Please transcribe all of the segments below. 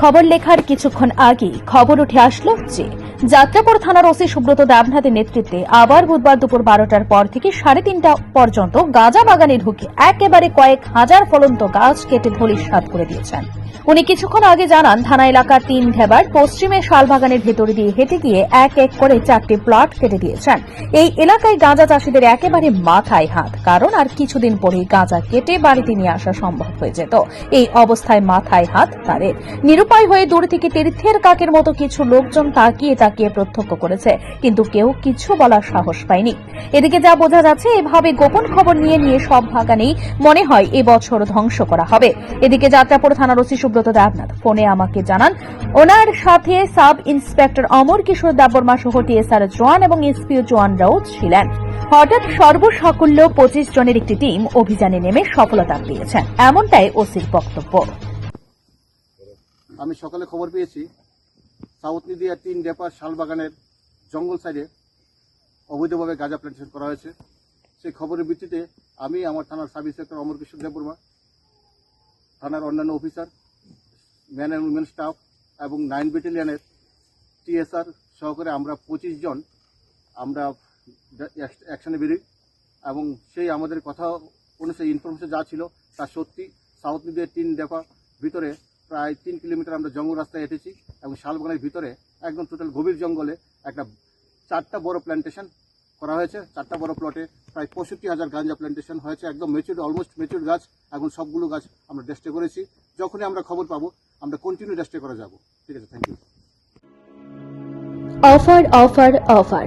খবর লেখার কিছুক্ষণ আগেই খবর উঠে আসলো যে যাত্রাপুর থানার ওসি সুব্রত দেবনাথের নেতৃত্বে আবার বুধবার দুপুর বারোটার পর থেকে সাড়ে তিনটা পর্যন্ত গাঁজা বাগানে ঢুকে একেবারে কয়েক হাজার ফলন্ত গাছ কেটে ধলিসাৎ করে দিয়েছেন। উনি কিছুক্ষণ আগে জানান, থানা এলাকার তিন ঢেবার পশ্চিমে শালবাগানের ভেতর দিয়ে হেঁটে গিয়ে এক এক করে চারটি প্লট কেটে দিয়েছেন। এই এলাকায় গাঁজা চাষিদের একেবারে মাথায় হাত, কারণ আর কিছুদিন পরেই গাঁজা কেটে বাড়িতে নিয়ে আসা সম্ভব হয়ে যেত। এই অবস্থায় মাথায় হাত তাদের। নিরুপায় হয়ে দূর থেকে তীর্থের কাকের মতো কিছু লোকজন তাকিয়ে তাকিয়ে প্রত্যক্ষ করেছে, কিন্তু কেউ কিছু বলার সাহস পায়নি। এদিকে যা বোঝা যাচ্ছে, এভাবে গোপন খবর নিয়ে নিয়ে সব ভাগানেই মনে হয় এবছর ধ্বংস করা হবে। এদিকে যাত্রাপুর থানার ওসি সুব্রত দেবনাথ ফোনে আমাকে জানান, ওনার সাথে সাব ইন্সপেক্টর অমর কিশোর দেববর্মা সহ টিএসআর জওয়ান এবং এসপিও জওয়ানরাও ছিলেন। হঠাৎ সর্বসাকুল্য পঁচিশ জনের একটি টিম অভিযানে নেমে সফলতা পেয়েছেন। এমনটাই ওসির বক্তব্য। আমি সকালে খবর পেয়েছি সাউথ নদিয়া তিন ডেপার শালবাগানের জঙ্গল সাইডে অবৈধভাবে গাঁজা প্ল্যান্টেশন করা হয়েছে। সেই খবরের ভিত্তিতে আমি আমার থানার সাব ইন্সপেক্টর অমর কিশোর দেববর্মা, থানার অন্যান্য officer man and women staff এবং নাইন ব্যাটালিয়নের টিএসআর সহকারে আমরা পঁচিশ জন আমরা অ্যাকশনে বেরোই এবং সেই আমাদের কথা অনুসারে ইনফরমেশন যা ছিল তা সত্যি। সাউথ নদীর তিন ডেপা ভিতরে প্রায় তিন কিলোমিটার আমরা জঙ্গল রাস্তায় হেঁটেছি এবং শালবাগানের ভিতরে একদম টোটাল গভীর জঙ্গলে একটা চারটা বড় প্ল্যান্টেশন করা হয়েছে। চারটা বড় প্লটে প্রায় পঁয়ষট্টি হাজার গাঁজা প্ল্যান্টেশন হয়েছে। একদম মেচুর অলমোস্ট মেচুর গাছ। এখন সবগুলো গাছ আমরা ডেস্টে করেছি। যখনই আমরা খবর পাবো, আমরা কন্টিনিউ ডেস্টে করে যাব। ঠিক আছে thank you offer offer offer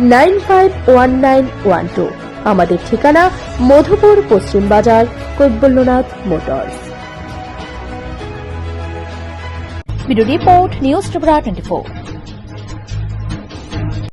nine five one nine one two. আমাদের ঠিকানা মধুপুর, পশ্চিম বাজার, Kaibalyanath video report news Tripura twenty